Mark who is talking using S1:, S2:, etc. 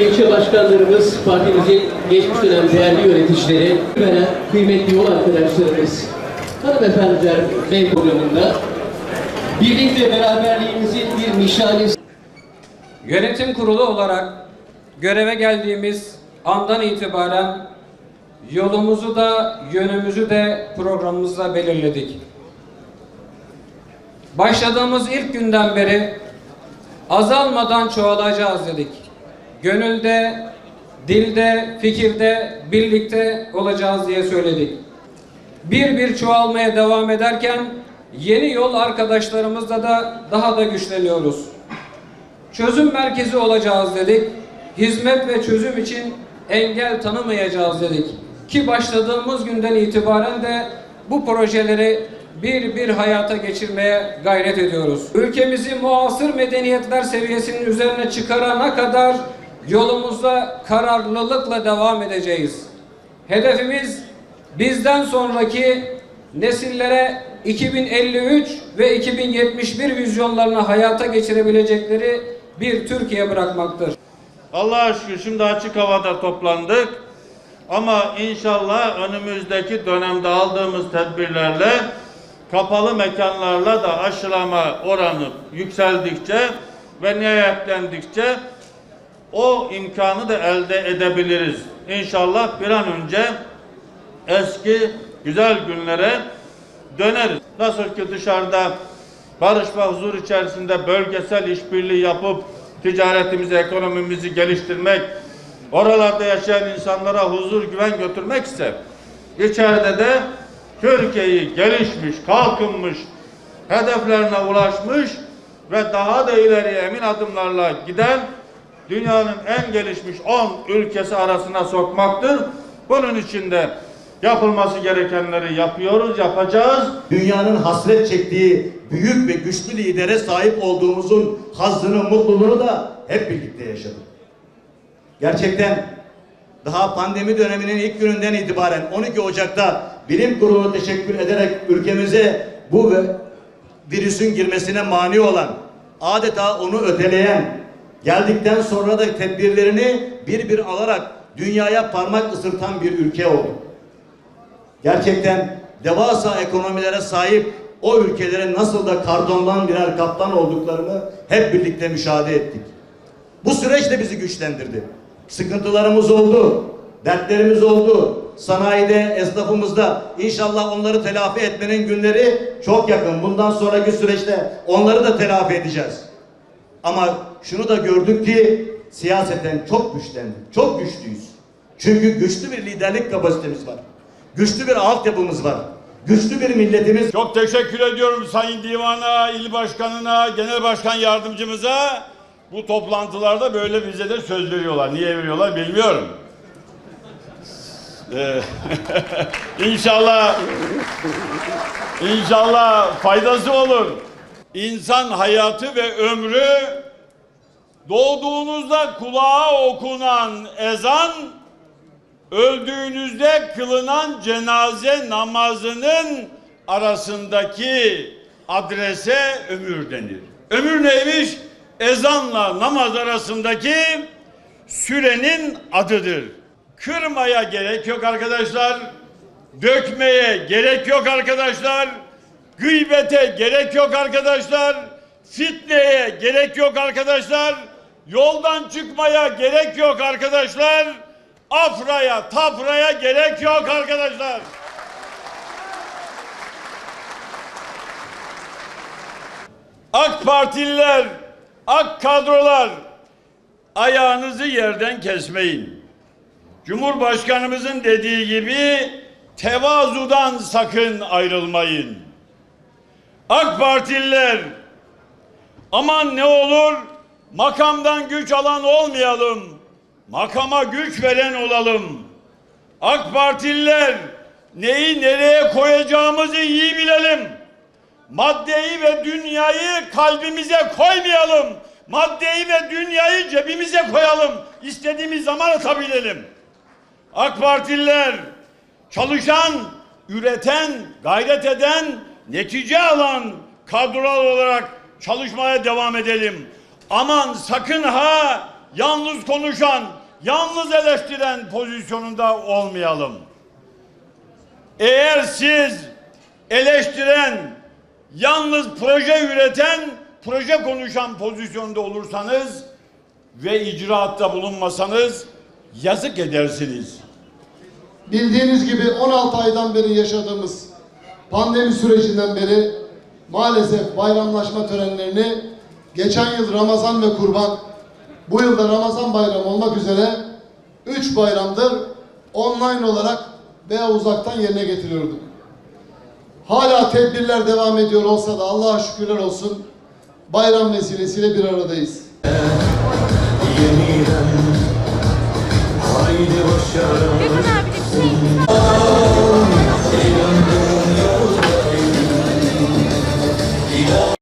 S1: İlçe başkanlarımız, partimizin geçmiş dönem değerli yöneticileri ve kıymetli yol arkadaşlarımız, hanımefendiler ve programında birlik ve beraberliğimizin bir nişanesi
S2: Yönetim kurulu olarak göreve geldiğimiz andan itibaren yolumuzu da yönümüzü de programımızda belirledik. Başladığımız ilk günden beri azalmadan çoğalacağız dedik. Gönülde, dilde, fikirde birlikte olacağız diye söyledik. Bir bir çoğalmaya devam ederken yeni yol arkadaşlarımızla da daha da güçleniyoruz çözüm merkezi olacağız dedik. Hizmet ve çözüm için engel tanımayacağız dedik. Ki başladığımız günden itibaren de bu projeleri bir bir hayata geçirmeye gayret ediyoruz. Ülkemizi muasır medeniyetler seviyesinin üzerine çıkarana kadar yolumuzda kararlılıkla devam edeceğiz. Hedefimiz bizden sonraki nesillere 2053 ve 2071 vizyonlarını hayata geçirebilecekleri bir Türkiye bırakmaktır.
S3: Allah'a şükür şimdi açık havada toplandık. Ama inşallah önümüzdeki dönemde aldığımız tedbirlerle kapalı mekanlarla da aşılama oranı yükseldikçe ve nihayetlendikçe o imkanı da elde edebiliriz. İnşallah bir an önce eski güzel günlere döneriz. Nasıl ki dışarıda barış ve huzur içerisinde bölgesel işbirliği yapıp ticaretimizi, ekonomimizi geliştirmek, oralarda yaşayan insanlara huzur, güven götürmek ise içeride de Türkiye'yi gelişmiş, kalkınmış, hedeflerine ulaşmış ve daha da ileriye emin adımlarla giden dünyanın en gelişmiş 10 ülkesi arasına sokmaktır. Bunun için de yapılması gerekenleri yapıyoruz, yapacağız.
S4: dünyanın hasret çektiği büyük ve güçlü lidere sahip olduğumuzun hazzını, mutluluğunu da hep birlikte yaşadık. Gerçekten daha pandemi döneminin ilk gününden itibaren 12 Ocak'ta bilim kurulu teşekkür ederek ülkemize bu ve- virüsün girmesine mani olan, adeta onu öteleyen, geldikten sonra da tedbirlerini bir bir alarak dünyaya parmak ısırtan bir ülke oldu gerçekten devasa ekonomilere sahip o ülkelerin nasıl da kardondan birer kaptan olduklarını hep birlikte müşahede ettik. Bu süreç de bizi güçlendirdi. Sıkıntılarımız oldu, dertlerimiz oldu. Sanayide, esnafımızda inşallah onları telafi etmenin günleri çok yakın. Bundan sonraki süreçte onları da telafi edeceğiz. Ama şunu da gördük ki siyaseten çok güçlendik, çok güçlüyüz. Çünkü güçlü bir liderlik kapasitemiz var. Güçlü bir altyapımız var. Güçlü bir milletimiz
S5: Çok teşekkür ediyorum Sayın Divan'a, il başkanına, genel başkan yardımcımıza. Bu toplantılarda böyle bize de söz veriyorlar. Niye veriyorlar bilmiyorum. Ee, inşallah inşallah faydası olur. İnsan hayatı ve ömrü doğduğunuzda kulağa okunan ezan öldüğünüzde kılınan cenaze namazının arasındaki adrese ömür denir. Ömür neymiş? Ezanla namaz arasındaki sürenin adıdır. Kırmaya gerek yok arkadaşlar. Dökmeye gerek yok arkadaşlar. Gıybete gerek yok arkadaşlar. Fitneye gerek yok arkadaşlar. Yoldan çıkmaya gerek yok arkadaşlar. Afraya, tafraya gerek yok arkadaşlar. AK Partililer, AK kadrolar ayağınızı yerden kesmeyin. Cumhurbaşkanımızın dediği gibi tevazudan sakın ayrılmayın. AK Partililer aman ne olur makamdan güç alan olmayalım. Makama güç veren olalım. AK Partililer neyi nereye koyacağımızı iyi bilelim. Maddeyi ve dünyayı kalbimize koymayalım. Maddeyi ve dünyayı cebimize koyalım. İstediğimiz zaman atabilelim. AK Partililer çalışan, üreten, gayret eden, netice alan kadrolar olarak çalışmaya devam edelim. Aman sakın ha yalnız konuşan, yalnız eleştiren pozisyonunda olmayalım. Eğer siz eleştiren, yalnız proje üreten, proje konuşan pozisyonda olursanız ve icraatta bulunmasanız yazık edersiniz.
S6: Bildiğiniz gibi 16 aydan beri yaşadığımız pandemi sürecinden beri maalesef bayramlaşma törenlerini geçen yıl Ramazan ve Kurban, bu yılda Ramazan bayramı olmak üzere 3 bayramdır online olarak veya uzaktan yerine getiriyorduk. Hala tedbirler devam ediyor olsa da Allah'a şükürler olsun bayram vesilesiyle bir aradayız.